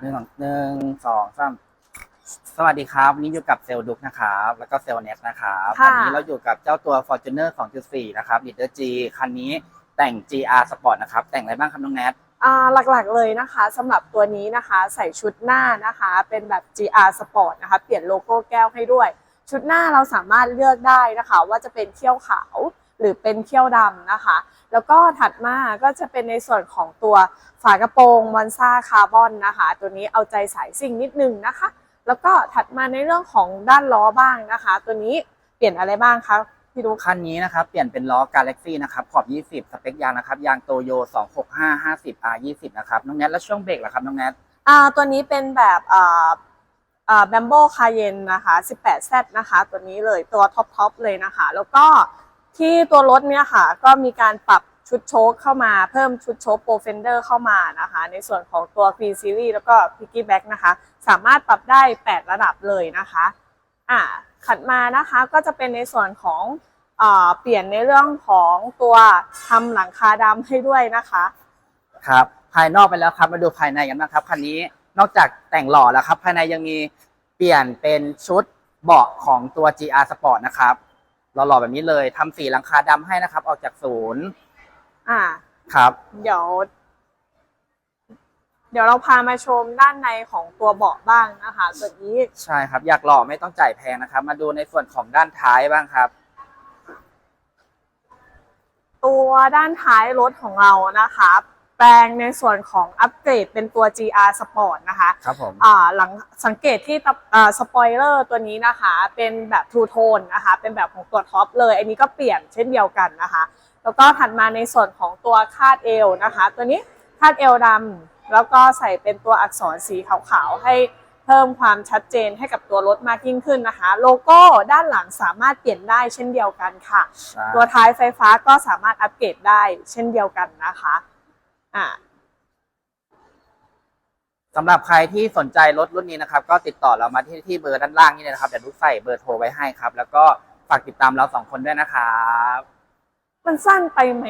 หนึ่งหนึ่งสองสามสวัสดีครับวันนี้อยู่กับเซลล์ดุกนะครับ แล้วก็เซลล์เน็ตนะครับค่ะ วันนี้เราอยู่กับเจ้าตัว Fortuner 2.4 นะครับ Leader G คันนี้แต่ง GR Sport นะครับ แต่งอะไรบ้างครับน้องแนท อ่าหลักๆเลยนะคะสำหรับตัวนี้นะคะใส่ชุดหน้านะคะเป็นแบบ GR Sport นะคะเปลี่ยนโลโก้แก้วให้ด้วย ชุดหน้าเราสามารถเลือกได้นะคะ ว่าจะเป็นเขี้ยวขาวหรือเป็นเขี้ยวดำนะคะ แล้วก็ถัดมาก็จะเป็นในส่วนของตัวฝากระโปรงมอนซ่าคาร์บอนนะคะ ตัวนี้เอาใจสายซิ่งนิดนึงนะคะ แล้วก็ถัดมาในเรื่องของด้านล้อบ้างนะคะ ตัวนี้เปลี่ยนอะไรบ้างคะพี่ดุ๊กคันนี้นะครับเปลี่ยนเป็นล้อ Galaxy นะครับขอบ 20 สเปคยางนะครับยางโตโย 265 50 R 20นะครับน้องแนทแล้วช่วงเบรกล่ะครับน้องแนทอ่าตัวนี้เป็นแบบอ่าอ่าแบมโบคาเยนนะคะ 18Z นะคะ ตัวนี้เลยตัวท็อปทอปเลยนะคะ แล้วก็ ที่ตัวรถเนี่ยค่ะก็มีการปรับชุดโชคเข้ามาเพิ่มชุดโชคโปรเฟนเดอร์เข้ามานะคะ ในส่วนของตัว Queen Series แล้วก็ Piggyback นะคะ สามารถปรับได้ 8 ระดับเลยนะคะอ่าขัดมานะคะก็จะเป็นในส่วนของอ่าเปลี่ยนในเรื่องของตัวทำหลังคาดำให้ด้วยนะคะครับภายนอกไปแล้วครับมาดูภายในกันบ้างครับคันนี้นอกจากแต่งหล่อแล้วครับ ภายในยังมีเปลี่ยนเป็นชุดเบาะของตัว GR Sport นะครับ หล่อๆแบบนี้เลยทำสีหลังคาดำให้นะครับ ออกจากศูนย์อ่า ครับ เดี๋ยว เดี๋ยวเราพามาชมด้านในของตัวเบาะบ้างนะคะตัวนี้ใช่ครับ อยากหล่อไม่ต้องจ่ายแพงนะครับ มาดูในส่วนของด้านท้ายบ้างครับ ตัวด้านท้ายรถของเรานะคะ แปลงในส่วนของอัปเกรดเป็นตัว GR Sport นะคะครับผมอ่าหลังสังเกตที่ตับอ่าสปอยเลอร์ตัวนี้นะคะเป็นแบบทูโทนนะคะเป็นแบบของตัวท็อปเลย อันนี้ก็เปลี่ยนเช่นเดียวกันนะคะ แล้วก็ถัดมาในส่วนของตัวคาดเอวนะคะ ตัวนี้คาดเอวดำแล้วก็ใส่เป็นตัวอักษรสีขาวๆให้เพิ่มความชัดเจนให้กับตัวรถมากยิ่งขึ้นนะคะ โลโก้ด้านหลังสามารถเปลี่ยนได้เช่นเดียวกันค่ะใช่ตัวท้ายไฟฟ้าก็สามารถอัปเกรดได้เช่นเดียวกันนะคะ อ่าสำหรับใครที่สนใจรถรุ่นนี้นะครับ ก็ติดต่อเรามาที่ที่เบอร์ด้านล่างนี่เลยนะครับเดี๋ยวนุกใส่เบอร์โทรไว้ให้ครับ แล้วก็ฝากติดตามเราสองคนด้วยนะครับ มันสั้นไปไหม